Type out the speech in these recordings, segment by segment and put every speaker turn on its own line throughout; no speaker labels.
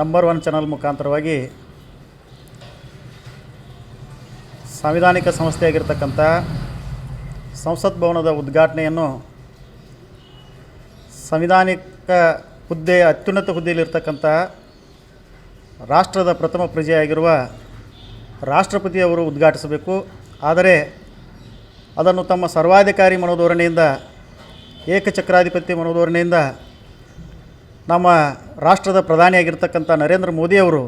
Number one channel ಮುಖಾಂತರವಾಗಿ ಸಾಂವಿಧಾನಿಕ ಸಂಸ್ಥೆಯಾಗಿರ್ತಕ್ಕಂಥ ಸಂಸತ್ ಭವನದ ಉದ್ಘಾಟನೆಯನ್ನು ಸಂವಿಧಾನಿಕ ಹುದ್ದೆ ಅತ್ಯುನ್ನತ ಹುದ್ದೆಯಲ್ಲಿರ್ತಕ್ಕಂಥ ರಾಷ್ಟ್ರದ ಪ್ರಥಮ ಪ್ರಜೆಯಾಗಿರುವ ರಾಷ್ಟ್ರಪತಿಯವರು ಉದ್ಘಾಟಿಸಬೇಕು. ಆದರೆ ಅದನ್ನು ತಮ್ಮ ಸರ್ವಾಧಿಕಾರಿ ಮನೋಧೋರಣೆಯಿಂದ ಏಕಚಕ್ರಾಧಿಪತಿ ಮನೋಧೋರಣೆಯಿಂದ ನಮ್ಮ ರಾಷ್ಟ್ರದ ಪ್ರಧಾನಿಯಾಗಿರ್ತಕ್ಕಂಥ ನರೇಂದ್ರ ಮೋದಿಯವರು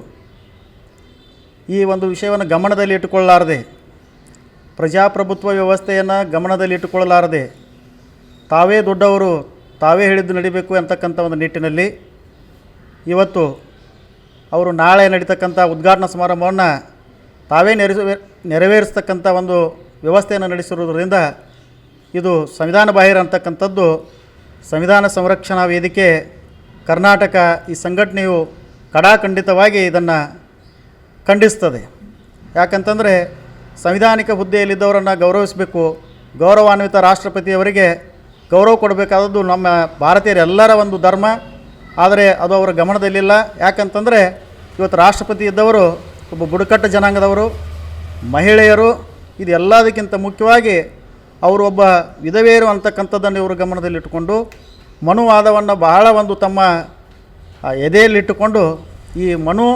ಈ ಒಂದು ವಿಷಯವನ್ನು ಗಮನದಲ್ಲಿ ಇಟ್ಟುಕೊಳ್ಳಲಾರದೆ, ಪ್ರಜಾಪ್ರಭುತ್ವ ವ್ಯವಸ್ಥೆಯನ್ನು ಗಮನದಲ್ಲಿ ಇಟ್ಟುಕೊಳ್ಳಲಾರದೆ, ತಾವೇ ದೊಡ್ಡವರು, ತಾವೇ ಹೇಳಿದ್ದು ನಡಿಬೇಕು ಅಂತಕ್ಕಂಥ ಒಂದು ನಿಟ್ಟಿನಲ್ಲಿ ಇವತ್ತು ಅವರು ನಾಳೆ ನಡೀತಕ್ಕಂಥ ಉದ್ಘಾಟನಾ ಸಮಾರಂಭವನ್ನು ತಾವೇ ನೆರವೇ ನೆರವೇರಿಸ್ತಕ್ಕಂಥ ಒಂದು ವ್ಯವಸ್ಥೆಯನ್ನು ನಡೆಸಿರುವುದರಿಂದ ಇದು ಸಂವಿಧಾನ ಬಾಹಿರ ಅಂತಕ್ಕಂಥದ್ದು, ಸಂವಿಧಾನ ಸಂರಕ್ಷಣಾ ವೇದಿಕೆ ಕರ್ನಾಟಕ ಈ ಸಂಘಟನೆಯು ಕಡಾಖಂಡಿತವಾಗಿ ಇದನ್ನು ಖಂಡಿಸ್ತದೆ. ಯಾಕಂತಂದರೆ ಸಂವಿಧಾನಿಕ ಹುದ್ದೆಯಲ್ಲಿದ್ದವರನ್ನು ಗೌರವಿಸಬೇಕು, ಗೌರವಾನ್ವಿತ ರಾಷ್ಟ್ರಪತಿಯವರಿಗೆ ಗೌರವ ಕೊಡಬೇಕಾದದ್ದು ನಮ್ಮ ಭಾರತೀಯರೆಲ್ಲರ ಒಂದು ಧರ್ಮ, ಆದರೆ ಅದು ಅವರ ಗಮನದಲ್ಲಿಲ್ಲ. ಯಾಕಂತಂದರೆ ಇವತ್ತು ರಾಷ್ಟ್ರಪತಿ ಇದ್ದವರು ಒಬ್ಬ ಬುಡಕಟ್ಟು ಜನಾಂಗದವರು, ಮಹಿಳೆಯರು ಇದೆಲ್ಲದಕ್ಕಿಂತ ಮುಖ್ಯವಾಗಿ ಅವರು ಒಬ್ಬ ವಿಧವೆಯರು ಅಂತಕ್ಕಂಥದ್ದನ್ನು ಇವರು ಗಮನದಲ್ಲಿಟ್ಟುಕೊಂಡು ಮನುವಾದವನ್ನು ಬಹಳ ಒಂದು ತಮ್ಮ ಎದೆಯಲ್ಲಿಟ್ಟುಕೊಂಡು ಈ ಮನು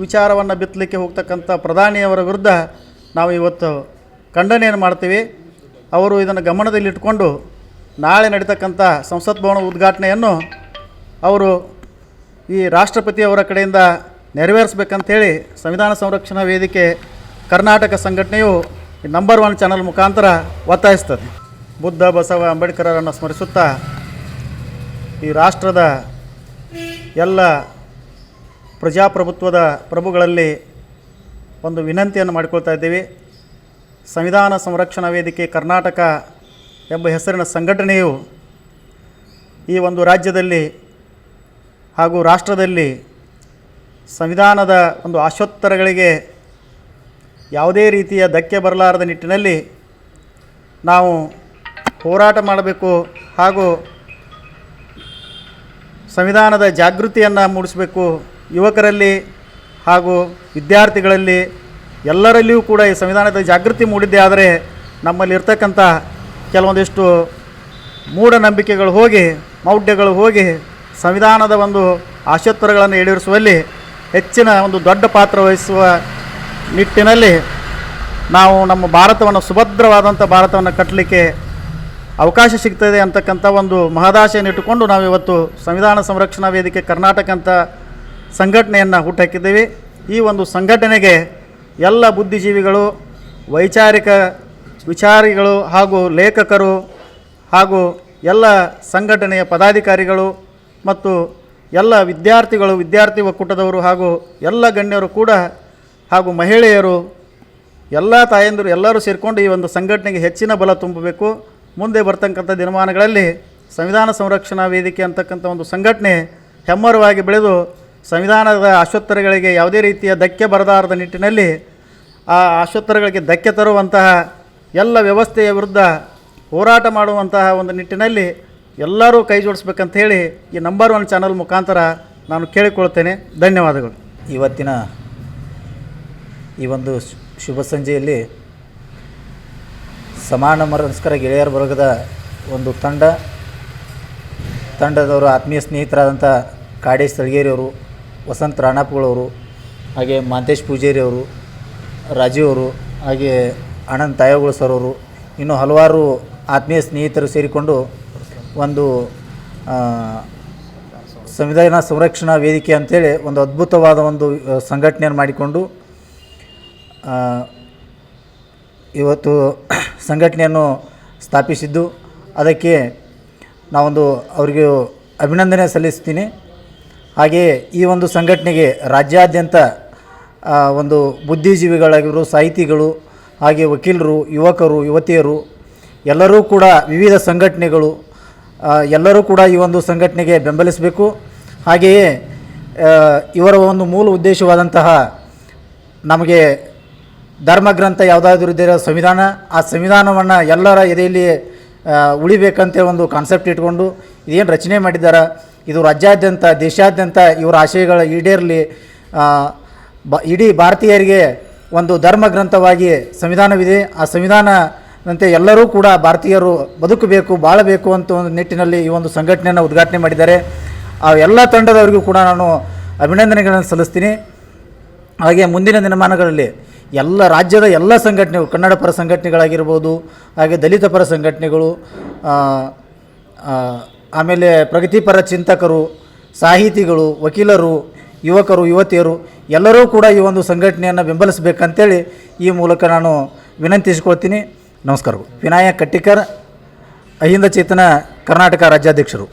ವಿಚಾರವನ್ನು ಬಿತ್ತಲಿಕ್ಕೆ ಹೋಗ್ತಕ್ಕಂಥ ಪ್ರಧಾನಿಯವರ ವಿರುದ್ಧ ನಾವು ಇವತ್ತು ಖಂಡನೆಯನ್ನು ಮಾಡ್ತೀವಿ. ಅವರು ಇದನ್ನು ಗಮನದಲ್ಲಿಟ್ಟುಕೊಂಡು ನಾಳೆ ನಡೀತಕ್ಕಂಥ ಸಂಸತ್ ಭವನ ಉದ್ಘಾಟನೆಯನ್ನು ಅವರು ಈ ರಾಷ್ಟ್ರಪತಿಯವರ ಕಡೆಯಿಂದ ನೆರವೇರಿಸ್ಬೇಕಂತೇಳಿ ಸಂವಿಧಾನ ಸಂರಕ್ಷಣಾ ವೇದಿಕೆ ಕರ್ನಾಟಕ ಸಂಘಟನೆಯು ನಂಬರ್ ಒನ್ ಚಾನಲ್ ಮುಖಾಂತರ ಒತ್ತಾಯಿಸ್ತದೆ. ಬುದ್ಧ ಬಸವ ಅಂಬೇಡ್ಕರರನ್ನು ಸ್ಮರಿಸುತ್ತಾ ಈ ರಾಷ್ಟ್ರದ ಎಲ್ಲ ಪ್ರಜಾಪ್ರಭುತ್ವದ ಪ್ರಭುಗಳಲ್ಲಿ ಒಂದು ವಿನಂತಿಯನ್ನು ಮಾಡಿಕೊಳ್ತಾ ಇದ್ದೀವಿ. ಸಂವಿಧಾನ ಸಂರಕ್ಷಣಾ ವೇದಿಕೆ ಕರ್ನಾಟಕ ಎಂಬ ಹೆಸರಿನ ಸಂಘಟನೆಯು ಈ ಒಂದು ರಾಜ್ಯದಲ್ಲಿ ಹಾಗೂ ರಾಷ್ಟ್ರದಲ್ಲಿ ಸಂವಿಧಾನದ ಒಂದು ಆಶೋತ್ತರಗಳಿಗೆ ಯಾವುದೇ ರೀತಿಯ ಧಕ್ಕೆ ಬರಲಾರದ ನಿಟ್ಟಿನಲ್ಲಿ ನಾವು ಹೋರಾಟ ಮಾಡಬೇಕು ಹಾಗೂ ಸಂವಿಧಾನದ ಜಾಗೃತಿಯನ್ನು ಮೂಡಿಸಬೇಕು. ಯುವಕರಲ್ಲಿ ಹಾಗೂ ವಿದ್ಯಾರ್ಥಿಗಳಲ್ಲಿ ಎಲ್ಲರಲ್ಲಿಯೂ ಕೂಡ ಈ ಸಂವಿಧಾನದ ಜಾಗೃತಿ ಮೂಡಿದ್ದೇ ಆದರೆ ನಮ್ಮಲ್ಲಿ ಇರ್ತಕ್ಕಂಥ ಕೆಲವೊಂದಿಷ್ಟು ಮೂಢನಂಬಿಕೆಗಳು ಹೋಗಿ, ಮೌಢ್ಯಗಳು ಹೋಗಿ ಸಂವಿಧಾನದ ಒಂದು ಆಶೋತ್ತರಗಳನ್ನು ಈಡೇರಿಸುವಲ್ಲಿ ಹೆಚ್ಚಿನ ಒಂದು ದೊಡ್ಡ ಪಾತ್ರ ವಹಿಸುವ ನಿಟ್ಟಿನಲ್ಲಿ ನಾವು ನಮ್ಮ ಭಾರತವನ್ನು ಸುಭದ್ರವಾದಂಥ ಭಾರತವನ್ನು ಕಟ್ಟಲಿಕ್ಕೆ ಅವಕಾಶ ಸಿಗ್ತದೆ ಅಂತಕ್ಕಂಥ ಒಂದು ಮಹದಾಶೆಯನ್ನು ಇಟ್ಟುಕೊಂಡು ನಾವು ಇವತ್ತು ಸಂವಿಧಾನ ಸಂರಕ್ಷಣಾ ವೇದಿಕೆ ಕರ್ನಾಟಕ ಅಂತ ಸಂಘಟನೆಯನ್ನು ಹುಟ್ಟುಹಾಕಿದ್ದೀವಿ ಈ ಒಂದು ಸಂಘಟನೆಗೆ ಎಲ್ಲ ಬುದ್ಧಿಜೀವಿಗಳು, ವೈಚಾರಿಕ ವಿಚಾರಿಗಳು ಹಾಗೂ ಲೇಖಕರು ಹಾಗೂ ಎಲ್ಲ ಸಂಘಟನೆಯ ಪದಾಧಿಕಾರಿಗಳು ಮತ್ತು ಎಲ್ಲ ವಿದ್ಯಾರ್ಥಿಗಳು, ವಿದ್ಯಾರ್ಥಿ ಒಕ್ಕೂಟದವರು ಹಾಗೂ ಎಲ್ಲ ಗಣ್ಯರು ಕೂಡ ಹಾಗೂ ಮಹಿಳೆಯರು, ಎಲ್ಲ ತಾಯಂದಿರು ಎಲ್ಲರೂ ಸೇರಿಕೊಂಡು ಈ ಒಂದು ಸಂಘಟನೆಗೆ ಹೆಚ್ಚಿನ ಬಲ ತುಂಬಬೇಕು. ಮುಂದೆ ಬರ್ತಕ್ಕಂಥ ದಿನಮಾನಗಳಲ್ಲಿ ಸಂವಿಧಾನ ಸಂರಕ್ಷಣಾ ವೇದಿಕೆ ಅಂತಕ್ಕಂಥ ಒಂದು ಸಂಘಟನೆ ಹೆಮ್ಮರವಾಗಿ ಬೆಳೆದು ಸಂವಿಧಾನದ ಆಶೋತ್ತರಗಳಿಗೆ ಯಾವುದೇ ರೀತಿಯ ಧಕ್ಕೆ ಬರದಾರದ ನಿಟ್ಟಿನಲ್ಲಿ ಆ ಆಶೋತ್ತರಗಳಿಗೆ ಧಕ್ಕೆ ತರುವಂತಹ ಎಲ್ಲ ವ್ಯವಸ್ಥೆಯ ವಿರುದ್ಧ ಹೋರಾಟ ಮಾಡುವಂತಹ ಒಂದು ನಿಟ್ಟಿನಲ್ಲಿ ಎಲ್ಲರೂ ಕೈ ಜೋಡಿಸ್ಬೇಕಂತ ಹೇಳಿ ಈ ನಂಬರ್ ಒನ್ ಚಾನಲ್ ಮುಖಾಂತರ ನಾನು ಕೇಳಿಕೊಳ್ತೇನೆ ಧನ್ಯವಾದಗಳು.
ಇವತ್ತಿನ ಈ ಒಂದು ಶುಭ ಸಂಜೆಯಲ್ಲಿ ಸಮಾನ ಮನಸ್ಕರ ಗೆಳೆಯರ ವರ್ಗದ ಒಂದು ತಂಡ, ತಂಡದವರು ಆತ್ಮೀಯ ಸ್ನೇಹಿತರಾದಂಥ ಕಾಡೇಶ್ ಸಳಗೇರಿಯವರು ವಸಂತ ರಾಣಾಪುಗಳವರು, ಹಾಗೆ ಮಾಂತೇಶ್ ಪೂಜೇರಿ ಅವರು ರಾಜೀವ್ ಅವರು ಹಾಗೆ ಆನಂದ್ ತಾಯೋಗಳು ಸರ್ ಅವರು. ಇನ್ನೂ ಹಲವಾರು ಆತ್ಮೀಯ ಸ್ನೇಹಿತರು ಸೇರಿಕೊಂಡು ಒಂದು ಸಂವಿಧಾನ ಸಂರಕ್ಷಣಾ ವೇದಿಕೆ ಅಂತೇಳಿ ಒಂದು ಅದ್ಭುತವಾದ ಒಂದು ಸಂಘಟನೆಯನ್ನು ಮಾಡಿಕೊಂಡು ಇವತ್ತು ಸಂಘಟನೆಯನ್ನು ಸ್ಥಾಪಿಸಿದ್ದು. ಅದಕ್ಕೆ ನಾವೊಂದು ಅವರಿಗೆ ಅಭಿನಂದನೆ ಸಲ್ಲಿಸ್ತೀನಿ. ಹಾಗೆಯೇ ಈ ಒಂದು ಸಂಘಟನೆಗೆ ರಾಜ್ಯಾದ್ಯಂತ ಒಂದು ಬುದ್ಧಿಜೀವಿಗಳಾಗಿರು ಸಾಹಿತಿಗಳು, ಹಾಗೆ ವಕೀಲರು, ಯುವಕರು, ಯುವತಿಯರು, ಎಲ್ಲರೂ ಕೂಡ ವಿವಿಧ ಸಂಘಟನೆಗಳು ಎಲ್ಲರೂ ಕೂಡ ಈ ಒಂದು ಸಂಘಟನೆಗೆ ಬೆಂಬಲಿಸಬೇಕು. ಹಾಗೆಯೇ ಇವರ ಒಂದು ಮೂಲ ಉದ್ದೇಶವಾದಂತಹ ನಮಗೆ ಧರ್ಮಗ್ರಂಥ ಯಾವುದಾದ್ರೂ ಇದ್ದರೆ ಸಂವಿಧಾನ. ಆ ಸಂವಿಧಾನವನ್ನು ಎಲ್ಲರ ಎದೆಯಲ್ಲಿ ಉಳಿಬೇಕಂತ ಒಂದು ಕಾನ್ಸೆಪ್ಟ್ ಇಟ್ಕೊಂಡು ಇದೇನು ರಚನೆ ಮಾಡಿದ್ದಾರೆ? ಇದು ರಾಜ್ಯಾದ್ಯಂತ, ದೇಶಾದ್ಯಂತ ಇವರ ಆಶಯಗಳ ಈಡೇರಲಿ ಬ, ಇಡೀ ಭಾರತೀಯರಿಗೆ ಒಂದು ಧರ್ಮ ಗ್ರಂಥವಾಗಿ ಸಂವಿಧಾನವಿದೆ. ಆ ಸಂವಿಧಾನದಂತೆ ಎಲ್ಲರೂ ಕೂಡ ಭಾರತೀಯರು ಬದುಕಬೇಕು, ಬಾಳಬೇಕು ಅಂತ ಒಂದು ನಿಟ್ಟಿನಲ್ಲಿ ಈ ಒಂದು ಸಂಘಟನೆಯನ್ನು ಉದ್ಘಾಟನೆ ಮಾಡಿದ್ದಾರೆ. ಆ ಎಲ್ಲ ತಂಡದವರಿಗೂ ಕೂಡ ನಾನು ಅಭಿನಂದನೆಗಳನ್ನು ಸಲ್ಲಿಸ್ತೀನಿ. ಹಾಗೆ ಮುಂದಿನ ದಿನಮಾನಗಳಲ್ಲಿ ಎಲ್ಲ ರಾಜ್ಯದ ಎಲ್ಲ ಸಂಘಟನೆಗಳು, ಕನ್ನಡ ಪರ ಸಂಘಟನೆಗಳಾಗಿರ್ಬೋದು, ಹಾಗೆ ದಲಿತ ಪರ ಸಂಘಟನೆಗಳು ಆಮೇಲೆ ಪ್ರಗತಿಪರ ಚಿಂತಕರು, ಸಾಹಿತಿಗಳು, ವಕೀಲರು, ಯುವಕರು, ಯುವತಿಯರು, ಎಲ್ಲರೂ ಕೂಡ ಈ ಒಂದು ಸಂಘಟನೆಯನ್ನು ಬೆಂಬಲಿಸಬೇಕಂತೇಳಿ ಈ ಮೂಲಕ ನಾನು ವಿನಂತಿಸಿಕೊಳ್ತೀನಿ. ನಮಸ್ಕಾರಗಳು. ವಿನಾಯಕ್ ಕಟ್ಟಿಕರ್, ಅಹಿಂದ ಚೇತನ ಕರ್ನಾಟಕ ರಾಜ್ಯಾಧ್ಯಕ್ಷರು.